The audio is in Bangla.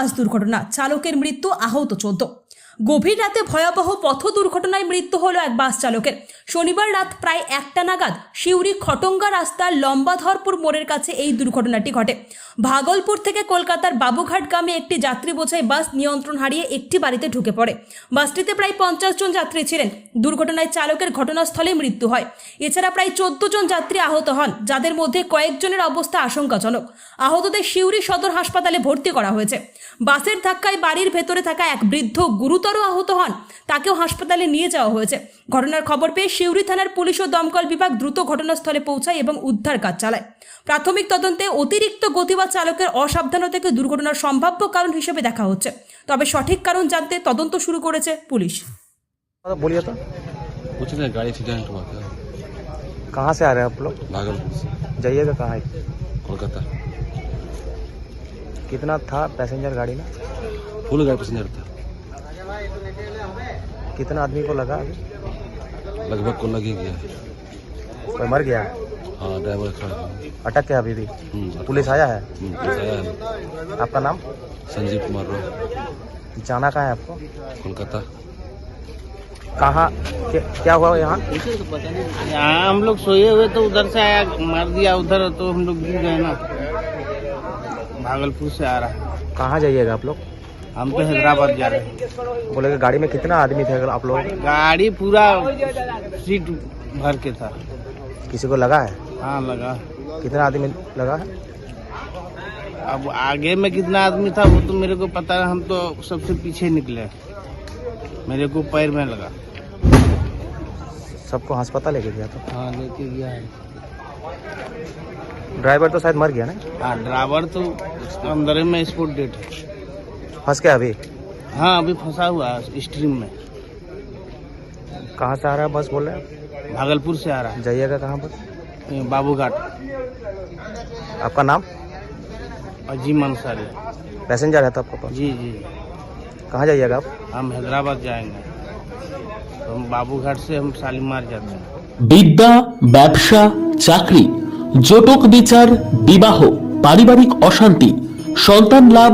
বাস দুর্ঘটনা চালকের মৃত্যু আহত চোদ্দ। গভীর রাতে ভয়াবহ পথ দুর্ঘটনায় মৃত্যু হলো এক বাস চালকের। শনিবার রাত প্রায় একটা নাগাদ শিউরি খটঙ্গা রাস্তার লম্বাধরপুর মোড়ের কাছে এই দুর্ঘটনাটি ঘটে। ভাগলপুর থেকে কলকাতার বাবুঘাট গ্রামে একটি যাত্রী বোঝাই বাস নিয়ন্ত্রণ হারিয়ে একটি বাড়িতে ঢুকে পড়ে। বাসটিতে প্রায় পঞ্চাশ জন যাত্রী ছিলেন। দুর্ঘটনায় চালকের ঘটনাস্থলে মৃত্যু হয়। এছাড়া প্রায় চোদ্দ জন যাত্রী আহত হন, যাদের মধ্যে কয়েকজনের অবস্থা আশঙ্কাজনক। আহতদের শিউরি সদর হাসপাতালে ভর্তি করা হয়েছে। বাসের ধাক্কায় বাড়ির ভেতরে থাকা এক বৃদ্ধ গুরুতর আহত হন তাকেও হাসপাতালে নিয়ে যাওয়া হয়েছে ঘটনার খবর পেয়ে শিউরি থানার পুলিশ ও দমকল বিভাগ দ্রুত ঘটনাস্থলে পৌঁছায় এবং উদ্ধার কাজ চালায় প্রাথমিক তদন্তে অতিরিক্ত গতি বা চালকের অসাবধানতাকে দুর্ঘটনার সম্ভাব্য কারণ হিসেবে দেখা হচ্ছে তবে সঠিক কারণ জানতে তদন্ত শুরু করেছে পুলিশ तो बोलिए तो कुछ नहीं गाड़ी एक्सीडेंट हुआ था कहाँ से आ रहे हैं आप लोग भागलपुर से जाइएगा कहाँ है कोलकाता कितना था पैसेंजर गाड़ी में फुल गाड़ी पैसेंजर था कितना आदमी को लगा अभी? लगभग को लग ही गया। कोई मर गया? हाँ ड्राइवर खड़ा अटक के अभी भी? हम्म, पुलिस आया है? हम्म, पुलिस आया है। आपका नाम? संजीव कुमार राव। जाना कहाँ है आपको? कोलकाता। कहाँ? क्या, क्या हुआ यहाँ? यहाँ हम लोग सोए हुए तो उधर से आया मार दिया उधर तो हम लोग गिर गए ना। भागलपुर से आ रहा है। कहाँ जाइएगा आप लोग? हम तो हैदराबाद जा रहे हैं। बोले कि गाड़ी में कितना आदमी थे अगर आप लोग? गाड़ी पूरा सीट भर के था। किसी को लगा है? हाँ लगा। कितना आदमी लगा है? अब आगे में कितना आदमी था वो तो मेरे को पता है हम तो सबसे पीछे निकले मेरे को पैर में लगा। सबको अस्पताल लेके गया तो हाँ लेके गया है। ड्राइवर तो शायद मर गया ना? हाँ ड्राइवर तो अंदर में स्पोर्ट डेट है। फंस गया अभी हाँ अभी फंसा हुआ है स्ट्रीम में कहाँ से आ रहा है बस बोल रहे हैं भागलपुर से आ रहा जाइएगा कहाँ पर है बाबूघाट आपका नाम अजीम अंसारी पैसेंजर है तो आपका पास जी जी कहाँ जाइएगा आप हम हैदराबाद जाएंगे तो हम बाबूघाट से हम शालीमार जाते हैं বিদ্যা ব্যবসা চাকরি জটক বিচার বিবাহ পারিবারিক অশান্তি সন্তান লাভ